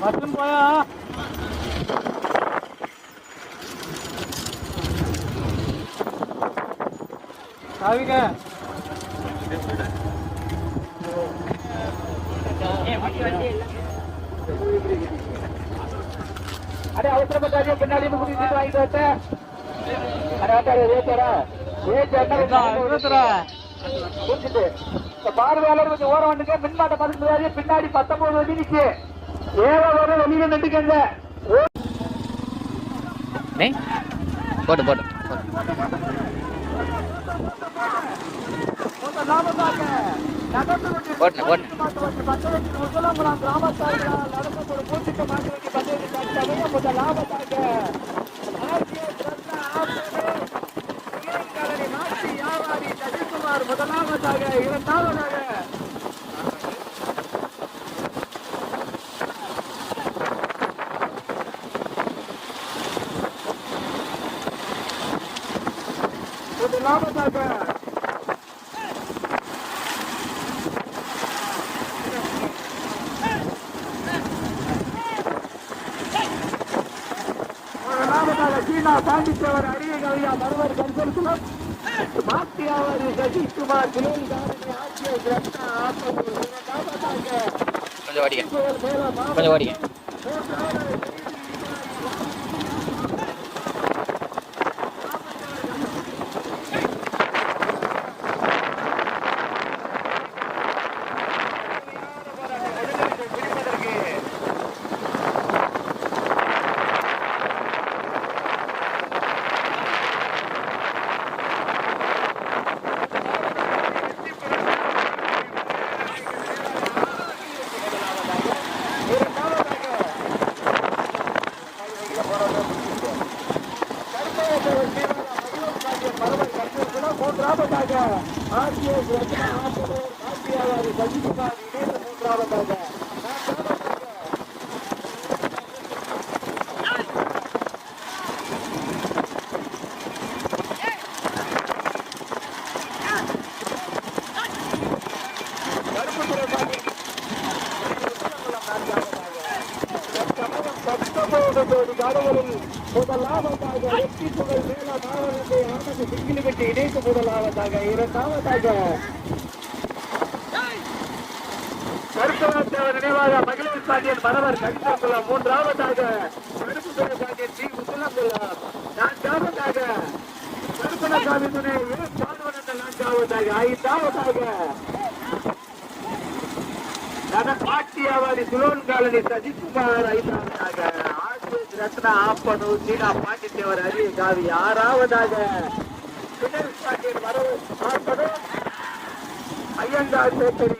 மட்டும் போயா சாவிங்க. இருந்து குடிச்சிட்டு வாங்கிட்டு வச்ச பார்வையாளர் கொஞ்சம் ஓரம் வந்துங்க மின்மாட்ட பதுக்குறாரு பின்னாடி பத்தொன்பது வண்டி நிக்கு ஏழோ வர வெளியில நின்றுக்கங்க. போட்டு போட்டு போட்டு போட்டு முதலாவதாக இரண்டாவதாக சீனா பாண்டிச்சேவர் அரிய கவியா மருவர் கன்சல்குலம் மாத்தியாவாரி சசிகுமார் கிளோன்காரனை ஆட்சிய ரத்னா ஆப்பூர் கொஞ்சம் வாடிங்க கொஞ்சம் வாடிங்க மூன்றாவதாக ஆசிய ரத்னா ஆப்பூர் ஆசியாவாரி சசிகுமார் இணைந்து மூன்றாவதாக முதலாவதாக வெற்றி புகழ் மேல மாவட்டத்தை ஆனது சிங்கிலிவிட்டு இணைத்து முதலாவதாக இரண்டாவதாக. கருத்தவத்தவர் நினைவாக மகளிர் பாண்டியன் மரவர் கடிதக்குளம் மூன்றாவதாக கருப்புத்துறை பாண்டியன் நான்காவதாக கருப்பணசாமி துணை நான்காவதாக ஐந்தாவதாக பாட்டியாவாரி சுலோன் காலனி சசிகுமார் ஐந்தாவதாக. ரத்னா ஆப்பனு சீனா பாண்டித்தேவர் அரிய காவி ஆறாவதாக பின்னர் வரவு பார்ப்பதும் ஐயங்கார் சேத்தரி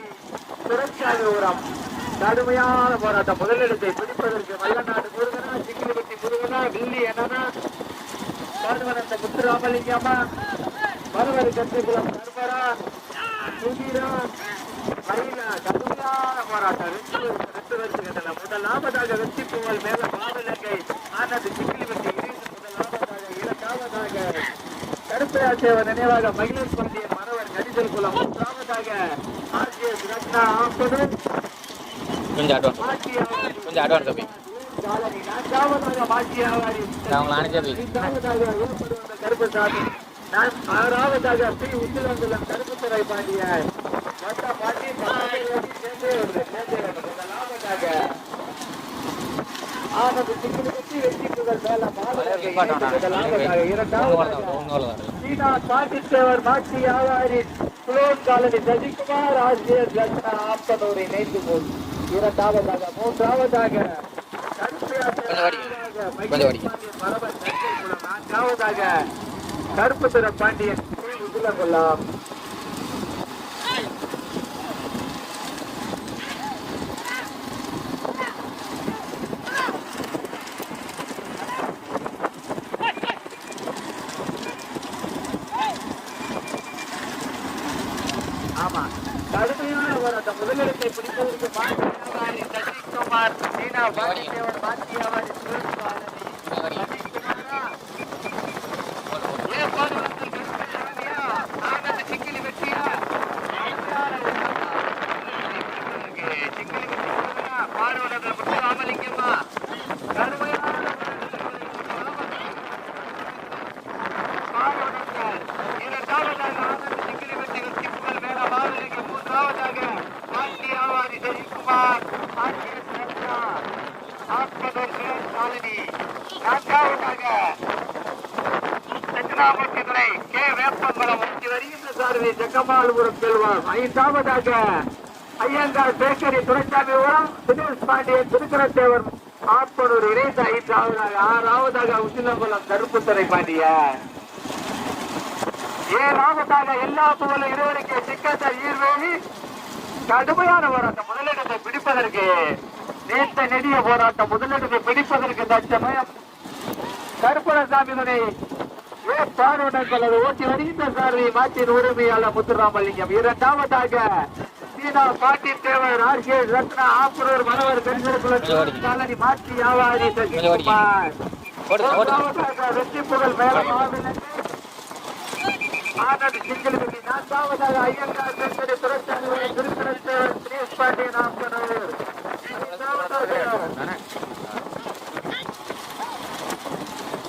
சுரட்சாமி உரம். கடுமையான போராட்டம். முதலிடத்தை பிடிப்பதற்கு மல்லநாடு முருகனா சிக்கிலிபட்டி முருகனா வில்லி என்னன்னா கருவரந்த முத்துராமலிங்கம்மா மருவரி கத்திகுளம் கருமரா சுதீரா மயிலா கடுமையான போராட்டம். ரெண்டு வருஷம் கட்டல முதலாவதாக வெற்றி புகழ் மேல மாவிலங்கை ஆனது முதலாவதாக இரண்டாவதாக கருப்பையாசேவ நினைவாக மகிழர் பாண்டியன் மரவர் கடிதல் குலம். மூன்றாவதாக ஆர்ஜிஎஸ் ரத்னா ஆம்பது கொஞ்சம் அட்வான்ஸ் கொஞ்சம் அட்வான்ஸ் அப்படி காலனி நான்காவதாக மாட்டியாவாரி நான் அனுப்பிச்சு ஆறாவதாக பி உத்திரங்குளம் கருப்புத்துறை பாண்டியன் மொத்த பாட்டி பத்தாயிரம் வியாபாரி காலனி சசிகுமார் ஆசிரியர் இணைந்து போல் இரண்டாவதாக மூன்றாவதாக நான்காவதாக கருப்பு திற பாண்டியன் கொள்ளலாம் ஆமா. கடுமையான போராட்டம். முதலிடத்தை பிடிப்பதற்கு பாண்டியவாடி சசிகுமார் மீனா பாண்டியவன் பாண்டியவாடி சிவபாரதி சசிகுமாரா ஏன் பாடுவதற்கு கடுமையானியா? ஆனந்த சிக்கிலி வெற்றியா? சிக்கிலி வெற்றி கொடுங்க. பாடுவதற்கு முத்து ராமலிங்கம்மா. கடுமையான பாடுவதற்கு இரண்டாவதாக ஆனந்த சிக்கிலி வெற்றி வெற்றி புகழ் மேல மாவிலைக்கு மூன்றாவதாக பாண்டியாவாதி சசிகுமார் பாண்டிய சத்யா ஆத்மதர் சிவன் காலனி நான்காவதாக தட்சிணாமூர்த்தி துறை கே. வேப்பங்குளம் வருகின்ற சாரதி ஜக்கமால்புரம் செல்வம் ஐந்தாவதாக ஐயங்கார் பேக்கரி துரைசாமி உரம் தினேஷ் பாண்டியன் திருக்கரத்தேவர் ஆப்பனூர் இணைந்த ஐந்தாவதாக ஆறாவதாக உசிலம்பலம் கருப்புத்துறை பாண்டியன் ஏழாவதாக எல்லா புகழும் இருவருக்கு சிக்கத்த ஈர்வேலி கடுமையான போராட்டம் முதலிடத்தை பிடிப்பதற்கு நீண்ட நெடிய போராட்டம் முதலிடத்தை பிடிப்பதற்கு தச்சமயம். கருப்பணசாமி துணை ஏ ஓட்டி வருகின்ற சாரதி மாற்றின் உரிமையாளர் முத்துராமலிங்கம். இரண்டாவதாக சீனா பாட்டி தேவர் ஆர் ரத்னா ஆப்பூர் மனவர் பெண்களுக்குள்ள மாற்றி வியாபாரி சசிகுமார். வெற்றி புகழ் மேல மாவிலன் ஆனந்த் சிங்கிளுக்கு நான்காவதாக ஐயங்கார் பெண்களை துரத்தாங்க திருத்தரத்தேவர் தினேஷ் பாண்டியன் ஆப்பனர் ஐந்தாவதாக ஹரிநாச்சியம்மன் துணை கண்ணாயிரமத்திலும் அழகு போச்சு கேவேப்பங்கலாம் ஓடுங்க ஓடுங்க ஆறாவதாக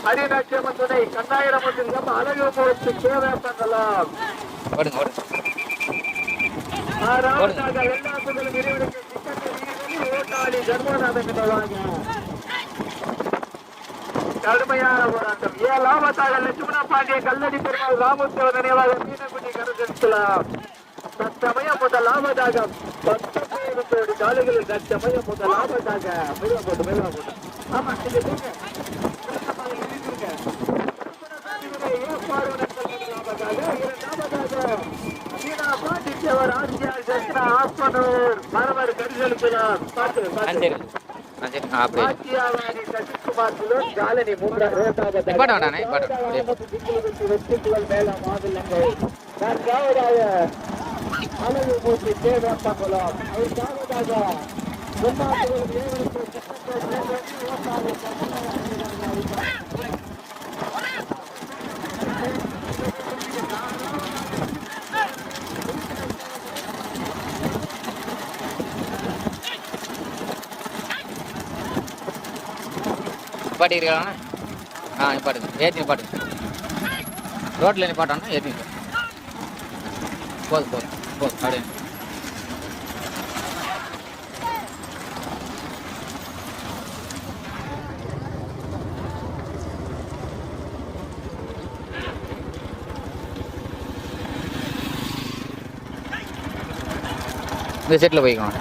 எல்லா புகழும் இறைவனுக்கு சிக்கத்தை ஓட்டாளி தர்மநாதன் நினைவாங்க கடுமையான போராட்டம். ஏழாவதாக லட்சுமண பாண்டிய கல்லடி பெருமாள் ராமோத்சவ நினைவாக மீனக்குடி கருதெடுக்கலாம் தற்சமயம் முதலாவதாக பத்தொன்பது கோடி காலுகளில் தற்சமயம் முதலாவதாக மெதுவா போட்டு மெதுவா போட்டு. ஆமா நீங்க அழகு மூர்த்தி தேவப்பகுலம் ஐந்தாவதாக முன்னாள் தேவனுக்கு சித்தத்தை ஆ நிப்பாட்டுங்க. ஏற்றி நிப்பாட்டுங்க. ரோட்டில் நிப்பாட்டோன்னா ஏற்றிங்க போதும் போதும் போதும் அப்படியே. இந்த செட்டில் போய்க்கலாம்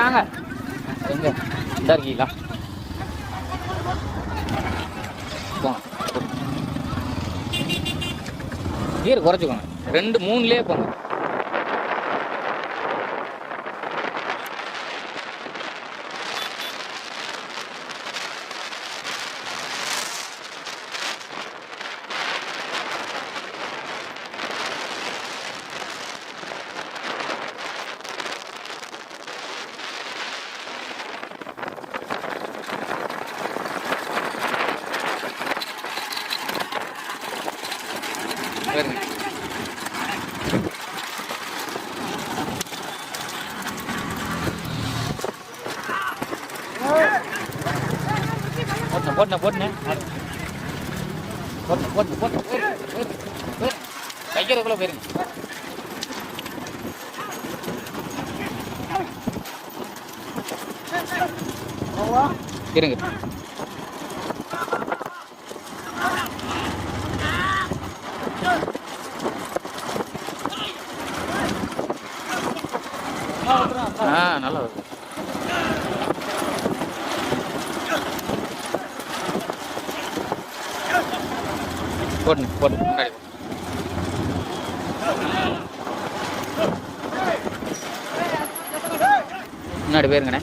வாங்க எங்க? இந்த இருக்கீங்களா? போங்க. கீர் குறைச்சிக்கோங்க. ரெண்டு மூணுலேயே போங்க. வருங்க போட்டேன் போட்டேன் போட்டேன். போட்டேன் போட்டேன் போட்டேன். போயிரு கைக்கிறதுக்குள்ள போயிருங்க இருங்க. போட்டு போட்டு முன்னாடி முன்னாடி போயிருங்கண்ணே.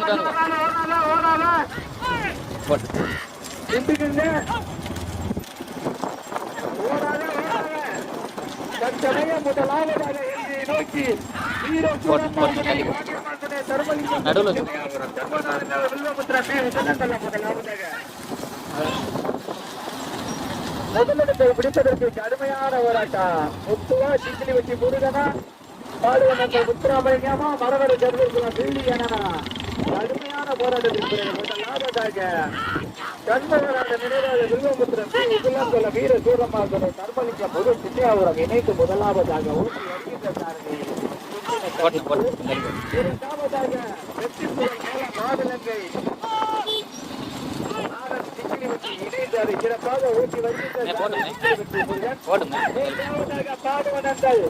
போ. நடுவுல முதலிடத்தை பிடிப்பதற்கு கடுமையான போராட்டம் முத்துவா சிக்கிலி வச்சு முருகனா பாடுவனங்கள் முத்துராமலிங்கமா மரவர ஜர்வகுலம் வீழி எனனா கடுமையான போராட்டத்திற்கு பிறகு முதலாவதாக கண்மகனான நினைவாக பி. உகுலங்குள வீர சூரமாகுடன் கர்மலிங்க முரு சித்தியாபுரம் இணைத்து முதலாவதாக ஊட்டி வருகின்ற இரண்டாவதாக மாவிலங்கை இணைந்தார். சிறப்பாக ஊட்டி வருகின்ற பாடுவனங்கள்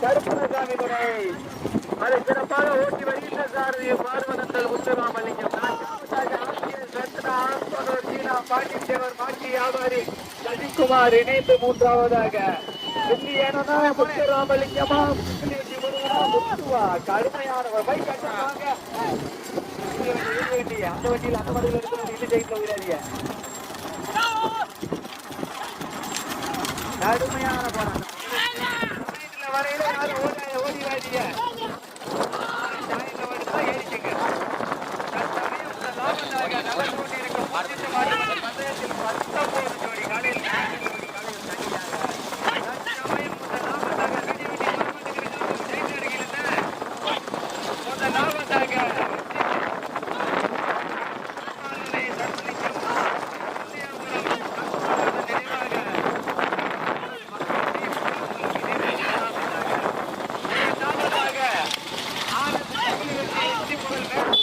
கருப்பணசாமி துறை அதை சிறப்பாக ஓட்டி வருகின்ற சாரதி பாடுவனங்கள் முத்துராமலிங்கம் பாண்டித்தேவர் மாட்டி வியாபாரி சசிகுமார் இணைந்து மூன்றாவதாக. முத்துராமலிங்கமா கடுமையானவர். பைக் அந்த வண்டியில் அந்த வண்டியில் இருக்கிறது இந்த சைட்ல விடாதீங்க கடுமையான போராட்டம். வரையில ஓடி வாடிய. சாயந்தரம் வருதா ஏறிச்சுங்க தற்சமயம் இந்த லாபத்தாக நகர்ந்து கொண்டிருக்கும் அடுத்த மாட்டு பந்தயத்தில் பத்தொன்பது ஜோடி காலையில் நான்கு ஜோடி காலையில் தனியாக. தற்சமயம் முதலாவதாக விடிவிடி வருவதற்கு ஜெயித்தருகின்றன. முதலாவதாக திருமாலை தர்மலிங்கம் கல்யாணபுரம் நினைவாக இரண்டாவதாக ஆனந்த வெற்றி புகழ் மேல்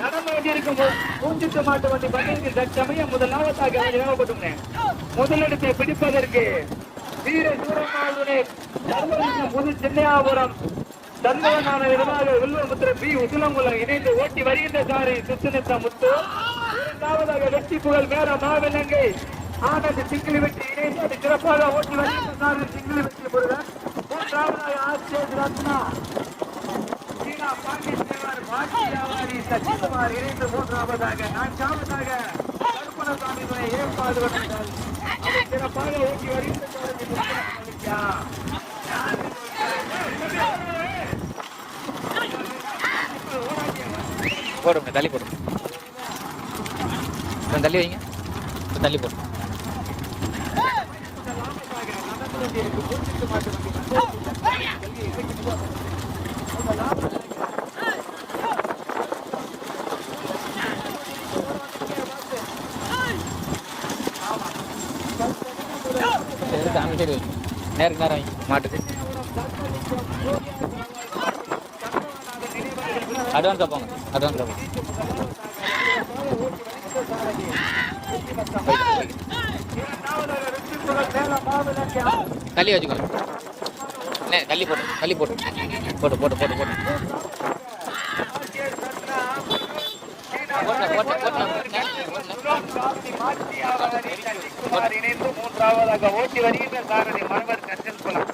நடந்து பூஞ்சிட்டு மாட்டு வண்டி பந்தயத்தில் தற்சமயம் முதலாவதாக நிறுவப்பட்டுள்ளேன் முதலிடத்தை பிடிப்பதற்கு வீர சூரமாளுடைய புது சென்னையாபுரம் தந்தவனான விதமாக வில்வமுத்திர பி உசிலங்குளம் இணைந்து ஓட்டி வருகின்ற சாரி சுத்துநித்த முத்து இரண்டாவதாக வெற்றி புகழ் மேல மாவிலங்கை ஆனந்த் சிங்கிலி வெற்றி இணைந்து சிறப்பாக ஓட்டி வருகின்ற சாரி சிங்கிளி வெற்றி முருகன். மூன்றாவதாக ஆசிரியர் ரத்னா சீனா பாண்டிச்சேவர் பாண்டியாவாரி சசிகுமார் இணைந்து மூன்றாவதாக நான்காவதாக கருப்பணசாமி துணை ஏற்பாடு வந்தால் சிறப்பாக ஊட்டி வருகின்ற போடுங்க தள்ளி போடுங்க தள்ளி வைங்க தள்ளி போடுங்க எடுத்து அந்த சைடு வைங்க நேருக்கு நேரம் வைங்க மாட்டுக்கு அட்வான்ஸாக போங்க அட்வான்ஸாக போங்க தள்ளி வச்சுக்கோங்க அண்ணே தள்ளி போட்டு தள்ளி போட்டு போட்டு போட்டு போட்டு போட்டு இணைந்து மூன்றாவதாக ஓட்டி வருகின்ற சாரதி மரவர் கச்சல் குலம்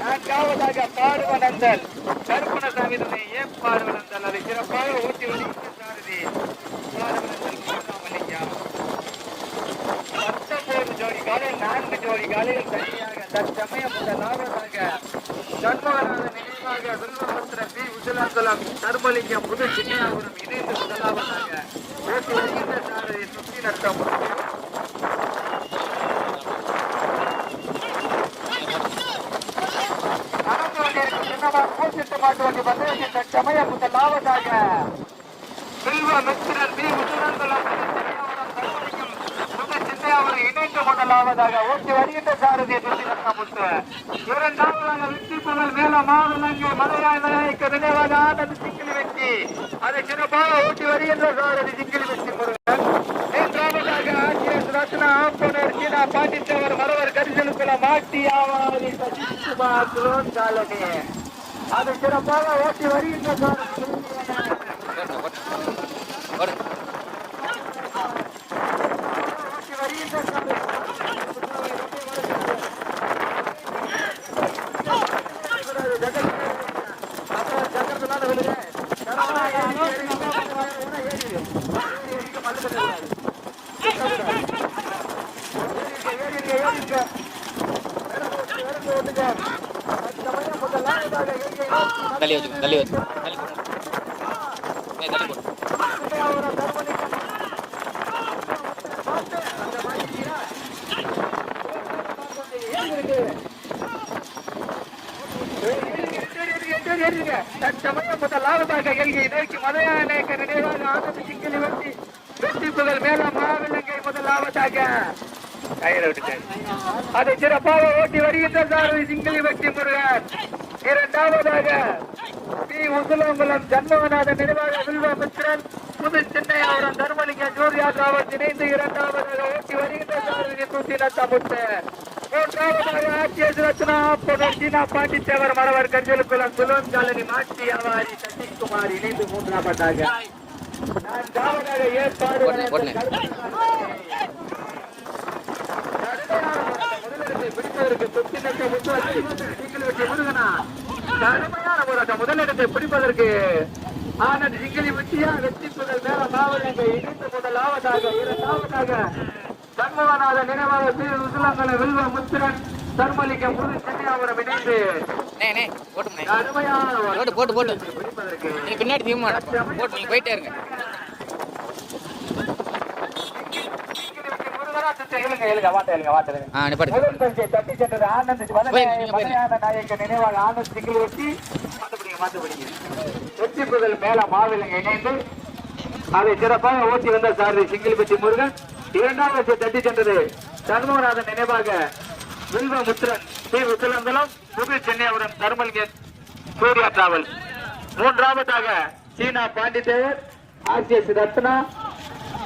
நான்காவதாக பாடுவனந்தல் கருப்பணசாமி துணை ஏன் பாடுவனந்தல் அதை சிறப்பாக ஓட்டி வருகின்ற சாரதி பாடுவனந்தல் முத்துராமலிங்கம் பத்தொன்பது ஜோடி காலையில் நான்கு ஜோடி காலையில் தனியாக தற்சமயம் முதலாவதாக சண்முகநாத நினைவாக வில்வபத்திர பி உஜலாந்தலம் தர்மலிங்கம் புது சின்னையாபுரம் இணைந்து முதலாவதாக ஓட்டி வருகின்ற நட்டம் நடந்து முதலாவதாக செல்வ மித்திரன் பி இணைந்து முதலாவதாக ஓட்டி வருகின்ற இரண்டாவதாக வெற்றி மேல மாவிலங்கை மலையாய் விநாயக்க நினைவாக ஆனந்த் சிங்கிலி வெற்றி அதை சிறப்பாக ஊட்டி வருகின்ற சாரதி சிங்கிலி வெற்றி முருகன். மூன்றாவதாக ஆட்சியர் ரத்னா ஆப்பனர் சீனா பாண்டிச்சவர் மரவர் கரிசலுக்குள்ள மாட்டி ஆவாரி சசிகுமார் குலோன் காலனி. அதை சிறப்பாக ஓட்டி வருகின்ற சாரதி முருகன். போடுங்க ஓட்டி வருகின்ற சாரதி தள்ளி வச்சுக்கோங்க தள்ளி வச்சுக்கோங்க தள்ளி போடுங்க அண்ணே, தள்ளி போடுங்க தற்சமயம் முதலாவதாக எல்கை நோக்கி மலையாளேக்க நினைவாக ஆனந்த சிங்கிலி வெற்றி வெற்றி புகழ் தள்ளி வச்சு தள்ளி கயிறை விட்டுட்டாரு அதை சிறப்பாக ஓட்டி வருகின்ற சாரதி வெற்றி முருகன். இரண்டாவதாக பி உசுலங்குளம் ஜன்மவநாதன் நினைவாக வில்வமித்திரன் புது சென்னை அவரம் தர்மலிங்க ஜூரியா டிராவல்ஸ் இணைந்து இரண்டாவதாக ஓட்டி வருகின்ற சாரதி தூத்தின தமுத்து மூன்றாவதாக ஆட்சியர் ரத்னா புதர்ஜினா பாண்டித்தேவர் மரவர் கஞ்சலுக்குளம் சுலோன் காலனி மாற்றி அவாரி சதீஷ்குமார் இணைந்து மூன்றாவதாக. நான்காவதாக ஏற்பாடு போடுனே, போடுனே. முதலிடத்தை பிடிப்பதற்கு தொட்டினத்தை முத்துவத்தி சிங்கிள் வெட்டி முருகனா கடுமையான போராட்டம் முதலிடத்தை பிடிப்பதற்கு ஆனந்த் சிங்கிளி வெட்டியா வெற்றி முதல் மேல மாவட்டங்க இணைந்து முதலாவதாக இரண்டாவதாக சண்முகநாத நினைவாக ஸ்ரீ உசுலங்கல வில்வ முத்திரன் தர்மலிங்கம் புது சென்னையாபுரம் இணைந்து கடுமையான போட்டு போட்டு போட்டு. பிடிப்பதற்கு நீ பின்னாடி போட்டு போயிட்டே இருங்க. முதல் பரிசை தட்டி சென்றது ஆனந்த் நாயக்க நினைவாக ஆனந்த் மாத்தப்படுங்க வெற்றி புதல் மேல மாவிலங்க இணைந்து அதை சிறப்பாக ஓட்டி வந்த சாரதி சிங்கிள் வெட்டி முருகன். இரண்டாம் பரிசை தட்டி சென்றது சண்முகநாதன் நினைவாக வில்வ முத்திரன் ஸ்ரீ விசுலந்தலம் புது சென்னையுடன் தர்மல்கேட் சூர்யா டிராவல் மூன்றாவதாக சீனா பாண்டித்தேவர் ஆர்சிஎஸ் ரத்னா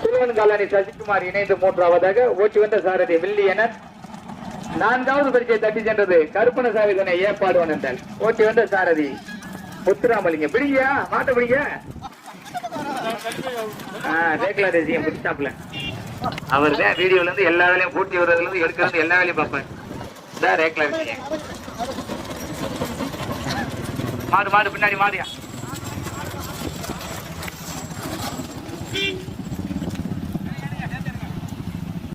சிறுவன் காலனி சசிகுமார் இணைந்து மூன்றாவதாக ஓட்டி வந்த சாரதி வில்லியனன் நான்காவது பரிசை தட்டி சென்றது கருப்பண சாவிதனை ஏற்பாடு வந்தால். ஓட்டி வந்த சாரதி முத்துராமலிங்க. பிடிங்க மாட்ட பிடிங்க ரேக்லா தேசியம் பிடிச்சாப்ல அவர் தான் வீடியோல இருந்து எல்லா வேலையும் பூட்டி வர்றதுல இருந்து எடுக்கிறது எல்லா வேலையும் பார்ப்பார். தான் ரேக்லா தேசியம் மாடு மாடு பின்னாடி மாடியா?